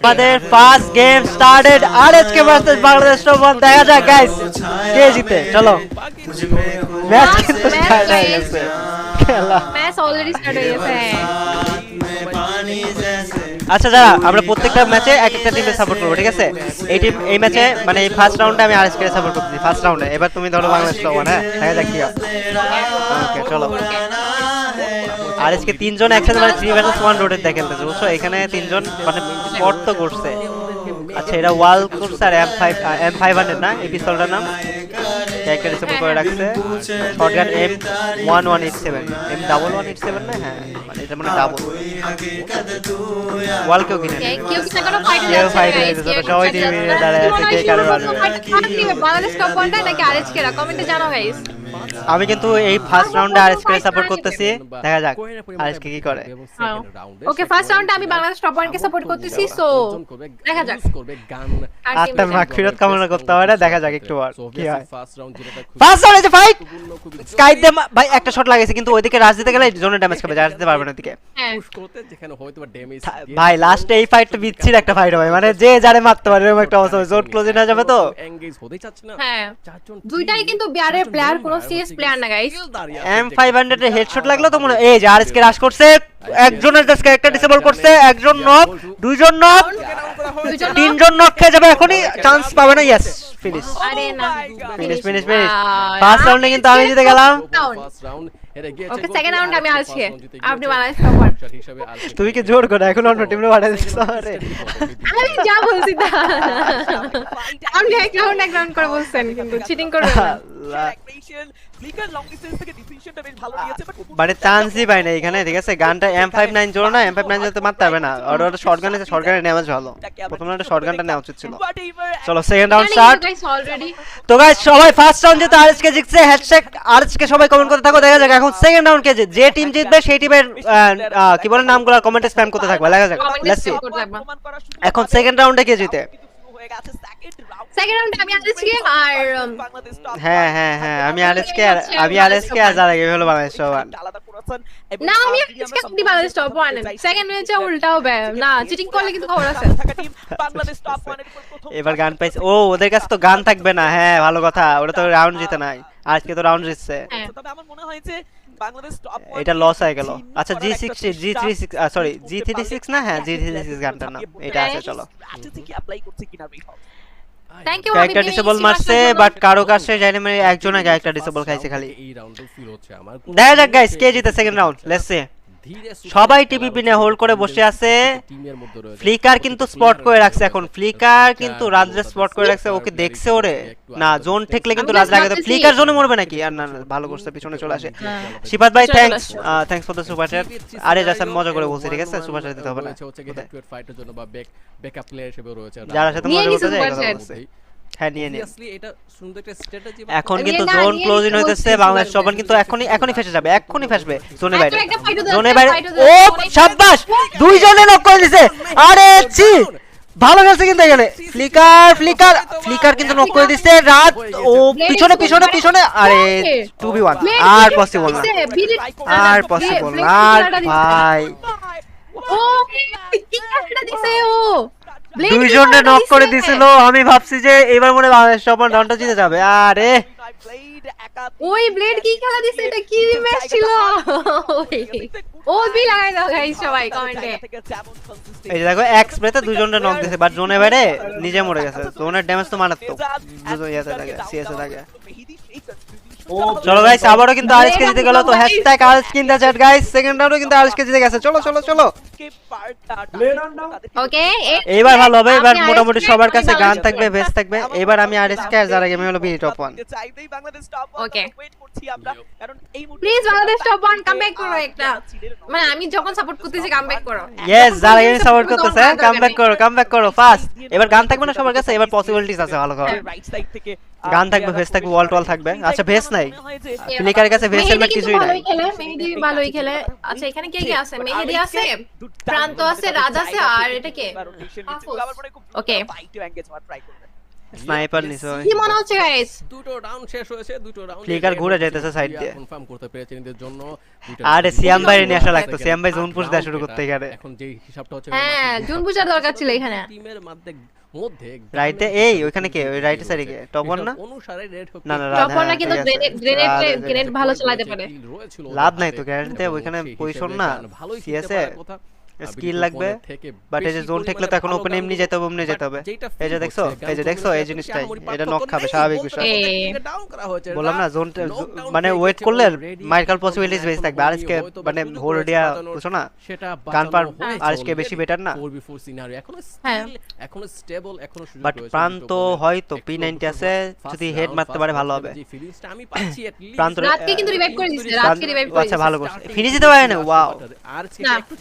আমাদের first game started আর আজকে versus Bangladesh রোবন দেখা যাক গাইস কে জিতে? চলো। ম্যাচ কিন্তু Match স্টার্ট হয়ে গেছে। খেলা। ম্যাচ অলরেডি স্টার্ট হয়ে গেছে। আচ্ছা যারা আমরা প্রত্যেকটা ম্যাচে এক একটা টিমে সাপোর্ট করব ঠিক আছে? এই টিম এই ম্যাচে মানে এই ফার্স্ট রাউন্ডে আমি আরএসকে সাপোর্ট করতেছি ফার্স্ট রাউন্ডে এবার তুমি ধরো বাংলাদেশ রোবন হ্যাঁ? দেখা যাক কি ওকে চলো। আর আজকে তিনজন একসাথে মানে থ্রি ভার্সেস ওয়ান রোডের দেখে বুঝছ? এখানে তিনজন মানে স্পট তো করছে আচ্ছা এটা ওয়াল করছে আর M five M five hundred না, এই পিস্তলটার নাম? ক্যারেক্টার ডিসেবল করে রাখছে। Shotgun M one one eight seven M double one eight seven না? হ্যাঁ মানে এটা মানে ডাবল ওয়াল কেউ কিনে কেউ কি ফাইটে এ guys? সবাই যাচ্ছে? দাঁড়ায় আছে, কে কারে? বাংলাদেশ টপ ওয়ানটা নাকি আরএচকেরা কমেন্টে জানাও গাইস আমি কিন্তু এই ফার্স্ট রাউন্ডে আর এসকে সাপোর্ট করতেছি। দেখা যাক আর এসকে কি করে। ওকে ফার্স্ট রাউন্ডে আমি বাংলাদেশ টপ ওয়ানকে সাপোর্ট করতেছি সো দেখা যাক। team মার্ক কামনা করতে হবে না দেখা যাক একটু আর কি হয়। ফার্স্ট রাউন্ড ফার্স্ট রাউন্ডে ফাইট স্কাই দে ভাই একটা শট লাগাইছে কিন্তু ওইদিকে রাজ দিতে গেলে জোনে ড্যামেজ খাবে রাজ দিতে পারবে না ওদিকে হ্যাঁ পুশ করতে যেখানে হয়তো বা ড্যামেজ ভাই লাস্টে এই ফাইটটা বিচ্ছির একটা ফাইট হবে মানে যে যারে মারতে পারে এরকম একটা অবস্থা জোন ক্লোজ না যাবে তো এঙ্গেজ হতেই চাচ্ছে না হ্যাঁ দুইটাই কিন্তু প্লেয়ার কোনো সিএস প্লেয়ার না গাইস এম ফাইভ হান্ড্রেড এর হেডশট লাগল তো মনে এই যে আর এসকে রাশ করছে একজনের জাস্ট ক্যারেক্টার ডিসেবল করছে একজন নক দুইজন নক তিনজন নক খেয়ে যাবে এখনই চান্স পাবে না ইয়েস ফিনিশ আরে না ফিনিশ ফিনিশ ফিনিশ ফার্স্ট রাউন্ডে কিন্তু আমি জিতে গেলাম ওকে সেকেন্ড আমি আজকে আপনি তুমি কি জোর করে? এখন অন্য টিমে আরে আমি যা বলছি তা। আপনি এক রাউন্ড এক রাউন্ড করে বলছেন কিন্তু চিটিং মানে চান্সই পাই না এখানে ঠিক আছে? গানটা এম ফাইভ নাইন জোর না এম ফাইভ নাইন মারতে হবে না। আর ওটা শর্ট গান আছে শর্ট গানের ড্যামেজ ভালো। প্রথমে একটা শর্ট গানটা নেওয়া উচিত ছিল। চলো সেকেন্ড রাউন্ড স্টার্ট তো গাইস সবাই ফার্স্ট রাউন্ড যেহেতু আরএসকে জিতছে হ্যাশট্যাগ আরএসকে সবাই কমেন্ট করতে থাকো দেখা যাক এখন সেকেন্ড রাউন্ড কে জিত যে টিম জিতবে সেই টিমের কি বলে নামগুলো কমেন্টে স্প্যাম করতে থাকবে দেখা যাক লেটস সি এখন সেকেন্ড রাউন্ডে কে জিতে? কিন্তু শুরু হয়ে গেছে সেকেন্ড রাউন্ডে আমি আজকে আর um, বাংলাদেশ top হ্যাঁ হ্যাঁ হ্যাঁ আমি আরএসকে আছে, আমি আরএসকে আর যারা গেম হলো বাংলাদেশ সবার আলাদা করেছেন এবং না আমি আজকে আজকে আপনি বাংলাদেশ টপ ওয়ান সেকেন্ড ম্যাচে উল্টা হবে না চিটিং করলে কিন্তু খবর আছে। বাংলাদেশ টপ ওয়ানের এবার গান পাইছে। ও ওদের কাছে তো গান থাকবে না হ্যাঁ ভালো কথা ওরা তো রাউন্ড জিতে নাই। আজকে তো রাউন্ড জিতছে। হ্যাঁ। তবে আমার মনে হয় যে বাংলাদেশ টপ এটা লস হয়ে গেল। আচ্ছা G six G three six sorry G three six না হ্যাঁ জি থ্রি সিক্স গানটার নাম এটা আছে চলো। কি অ্যাপ্লাই করছে কিনা রিফল থ্যাংক ইউ ক্যারেক্টার ডিসেবল মারছে বাট কারও কাছে জানি মানে একজনে ক্যারেক্টার ডিসেবল খাইছে খালি। এই রাউন্ডে ফিল হচ্ছে আমার। দেখা যাক গাইস কে জিতে সেকেন্ড রাউন্ড লেটস সি ধীরে সবাই টিপিপি নিয়ে হোল্ড করে বসে আছে। টিমের মধ্যে রয়েছে ফ্লিকার কিন্তু স্পট করে রাখছে এখন। ফ্লিকার কিন্তু রাজরে স্পট করে রাখছে ওকে দেখছে ওরে। না জোন ঠেকলে কিন্তু রাজ লাগে ফ্লিকার জোনে মরবে নাকি? আর না ভালো করছে পিছনে চলে আসে। হ্যাঁ। শিপাত ভাই thanks. Thanks for the super chat আরে জাস্ট মজা করে বলছি ঠিক আছে? সুপার চ্যাট দিতে হবে না। হচ্ছে কি হেড টু জন্য বা ব্যাকআপ প্লেয়ার হিসেবে রয়েছে। যারা সাথে মজা করতে যায় হ্যাঁ নিয়ে নিন। এটা সুন্দর একটা স্ট্র্যাটেজি এখন কিন্তু জোন ক্লোজিং হইতেছে বাংলাদেশ সবার কিন্তু এখনই এখনই ফেসে যাবে এখনই ফেসবে জোনে বাইরে। জোনে যাচ্ছে, বাইরে। ও সাব্বাস! দুইজনে নক করে দিছে। আরে ছি! ভালো খেলছে কিন্তু এখানে। ফ্লিকার ফ্লিকার ফ্লিকার কিন্তু নক করে দিছে। রাত ও পিছনে পিছনে পিছনে। আরে 2v1 আর পসিবল না। আর পসিবল না। আর ভাই। ও কি কাজটা দিছে ও। দুইজনে নক করে দিছিল আমি ভাবছি যে এবার মনে হয় বাংলাদেশ সবার রাউন্ডটা জিতে যাবে। আরে! ওই ব্লেড কি খেলা দিছে? এটা কি ম্যাচ ছিল? ও বি লাগাই দাও গাইস সবাই কমেন্টে এই যে দেখো এক স্প্রেতে দুইজনে নক দিছে বাট জোনে বাইরে নিজে মরে গেছে। জোনের ড্যামেজ তো মারাত্মক। দুজন ইয়াতে থাকে সিএসএ থাকে। চলো গাইস আবারও কিন্তু আরএসকে জিতে গেল তো hashtag RSK in the chat guys second রাউন্ডও কিন্তু আরএসকে জিতে গেছে। চলো চলো চলো। ওকে এইবার ভালো হবে এবার মোটামুটি সবার কাছে গান থাকবে ভেস্ট থাকবে। এবার আমি আরএসকে আর যারা গেমে হলো বি টপ ওয়ান চাইবেই বাংলাদেশ টপ Okay. ওয়েট করছি আমরা। কারণ এই মুহূর্তে please Bangladesh top one come back করো একটা। মানে আমি যখন সাপোর্ট করতেছি কাম ব্যাক করো। ইয়েস যারা গেমে সাপোর্ট করতেছে কাম ব্যাক করো কাম ব্যাক করো ফাস্ট এবার গান থাকবে না সবার কাছে এবার পসিবিলিটিস আছে ভালো করে। রাইট সাইড থেকে গান থাকবে ভেস থাকবে ওয়াল টল থাকবে। আচ্ছা ভেস নাই। ফ্লিকারের কাছে ভেস হেলমেট কিছুই নাই। ভালোই খেলে মেহেদি ভালোই খেলে। আচ্ছা এখানে কে কে আছে? মেহেদি আছে? প্রান্ত আছে রাজ আছে আর এটা কে? আফুস। স্নাইপার নিছে। ভাই কি মনে হচ্ছে গাইস দুটো রাউন্ড শেষ হয়েছে দুটো রাউন্ড Flicker ঘুরে যাইতেছে side দিয়ে। কনফার্ম করতে পেরেছে নিজের জন্য। আরে সিয়াম দুটো ভাইরে নিয়ে আসা লাগতো। সিয়াম ভাই zone push দেওয়া শুরু করতে। এখানে। এখন যেই হিসাবটা হচ্ছে হ্যাঁ, জুন পুষার দরকার ছিল এখানে। টিমের মধ্যে মধ্যে রাইটে এই দিকে ওইখানে কে? ওই রাইট সাইডে কে? টপন না? অনুসারে রেড হোক না, না, টপ হ্যাঁ, ওয়ানরা কিন্তু গ্রেনেড গ্রেনেড গ্রেনেড ভালো চালাতে পারে। লাভ নাই তো, দিয়ে ওইখানে position না, CS এ skill লাগবে, বাট এই যে জোন ঠেকলে তো এখন ওপেন এমনি যেতে হবে অমনি যেতে হবে এই যে দেখছ এই যে দেখছ এই জিনিসটাই এটা নক খাবে স্বাভাবিক বিষয়। বললাম না জোন মানে ওয়েট করলে মাইকাল পসিবিলিটিস বেশি থাকবে আর আজকে মানে হোল ডিয়া বুঝছ না সেটা গান পার হ্যাঁ। আর আজকে বেশি বেটার না 4v4 সিনারিও এখনও হ্যাঁ। স্টেবল এখনও সুযোগ বাট প্রাণ তো হয়তো একটু P90 আছে, যদি হেড মারতে পারে ভালো হবে। আমি পাচ্ছি least প্রান্ত রাতকে কিন্তু রিভাইভ করে দিচ্ছে রাতকে রিভাইভ করে আচ্ছা ভালো করছে ফিনিশ দিতে পারে না ওয়াও আর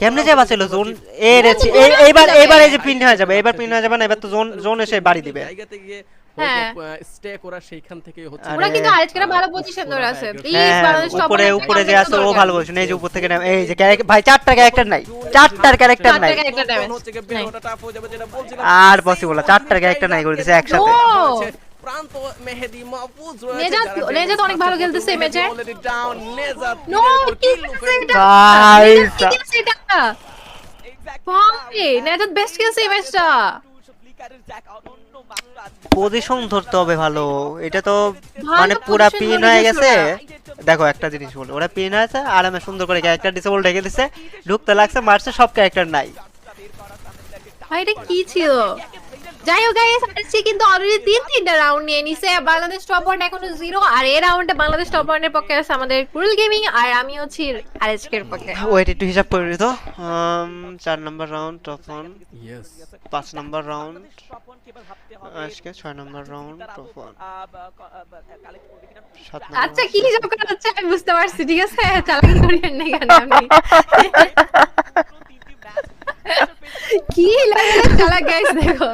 কেমনে যে বাঁচলো দিতে জোন এ রে ও, এ- ও, এইবার এই যে পিন হয়ে যাবে এবার পিন হয়ে যাবে না এবার তো জোন জোন এসে বাড়ি দিবে। জায়গাতে গিয়ে। স্টে করা সেইখান থেকে হচ্ছে ওরা কিন্তু আজকে ভালো পজিশন ধরে আছে। background। প্লিজ বাংলাদেশ টপ উপরে উপরে যে আছে। ও ভালো বলছে এই যে উপর থেকে এই যে ভাই চারটা ক্যারেক্টার নাই। চারটার ক্যারেক্টার নাই। হয়ে। যাবে যেটা বলছিলাম। আর possible না, চারটার character নাই করে দিছে একসাথে। প্রান্ত মেহেদি মাহফুজ নেজাত- নেজাত অনেক ভালো খেলতেছে ম্যাচে। already down, নেজাত নো কি kill করছে লুফে এটা? ভাই নেজাত বেস্ট খেলছে এই ম্যাচটা পজিশন ধরতে হবে ভালো। এটা তো মানে পুরা পিন হয়ে গেছে দেখো একটা জিনিস বলো ওরা পিন আছে আরামে সুন্দর করে ক্যারেক্টার ডিসেবল ঢেকে দিছে। ঢুকতে লাগছে মারছে সব ক্যারেক্টার নাই। ভাই এটা কি ছিল? যাই হোক গাইস আরসি কিন্তু অলরেডি তিন তিনটা রাউন্ড নিয়ে নিছে। বাংলাদেশ টপ ওয়ান এখনও জিরো আর এই রাউন্ডে বাংলাদেশ টপ ওয়ানের পক্ষে আছে আমাদের কুরুল গেমিং আর আমি হচ্ছি আরএসকে এর পক্ষে। ওয়েট একটু হিসাব করে দিত। চার নম্বর রাউন্ড টপ ওয়ান Yes. পাঁচ নম্বর রাউন্ড আজকে ছয় নম্বর রাউন্ড টপ ওয়ান আচ্ছা কি হিসাব করা হচ্ছে? আমি বুঝতে পারছি ঠিক আছে? চালাকি করিয়েন না এখানে আপনি? কি লাগে চালাক গাইস দেখো।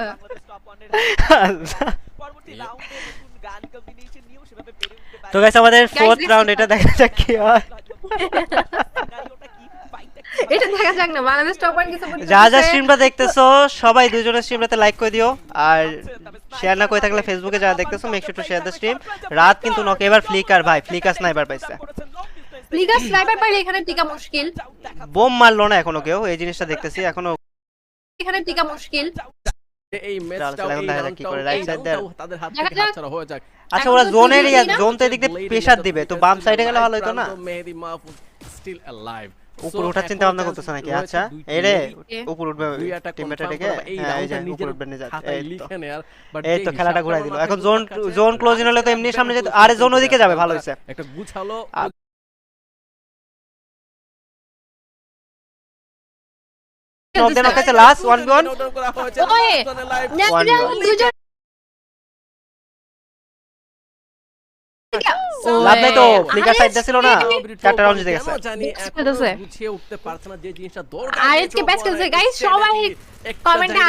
তো গাইস আমাদের ফোর্থ রাউন্ড এটা দেখা যাক কি হয়। এটা দেখা যাক না বাংলাদেশ টপ ওয়ান কিছু যা যা স্ট্রিমটা দেখতেছো সবাই দুজনের স্ট্রিমটাতে লাইক করে দিও। আর শেয়ার না করে থাকলে ফেসবুকে যারা দেখতেছো make sure to share the stream রাত কিন্তু নক এবার ফ্লিকার ভাই ফ্লিকার স্নাইপার পাইছে। লিগা স্নাইপার পাইলে এখানে টিকা মুশকিল। বোম মারলো না এখনও কেউ এই জিনিসটা দেখতেছি এখনও এখানে টিকা মুশকিল। এই ম্যাচটাও রাউন্ডটাও তাদের হাত থেকে হাতছাড়া হয়ে যাক। আচ্ছা ওরা ইয়া? জোন তো এদিক দিয়ে প্রেসার দিবে তো বাম সাইডে গেলে ভালো হতো না? মেহেদি মাহফুজ স্টিল অ্যালাইভ উপর ওঠার চিন্তা ভাবনা করতেছে নাকি? আচ্ছা এই রে উপর উঠবে টিমমেটে ডেকে হ্যাঁ এই যে উপর উঠবে নিয়ে তো। এই তো খেলাটা ঘুরাই দিল। এখন জোন জোন ক্লোজিং হলে তো এমনি সামনে যেত আরে জোন ওদিকে যাবে ভালো হইছে একটা গুছালো জোনে live One নেজাত goal. দুজন লাভ নাই তো ফ্লিকার সাইড ছিল না চারটা রাউন্ড জিতে গেছে কেন জানি Best এখনও খেলতেছে। গুছিয়ে উঠতে পারছে না যে জিনিসটা দরকার আর যে খেলছে। সবাই কমেন্টে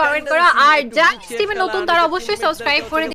কমেন্ট করো আর নতুন তারা অবশ্যই সাবস্ক্রাইব করে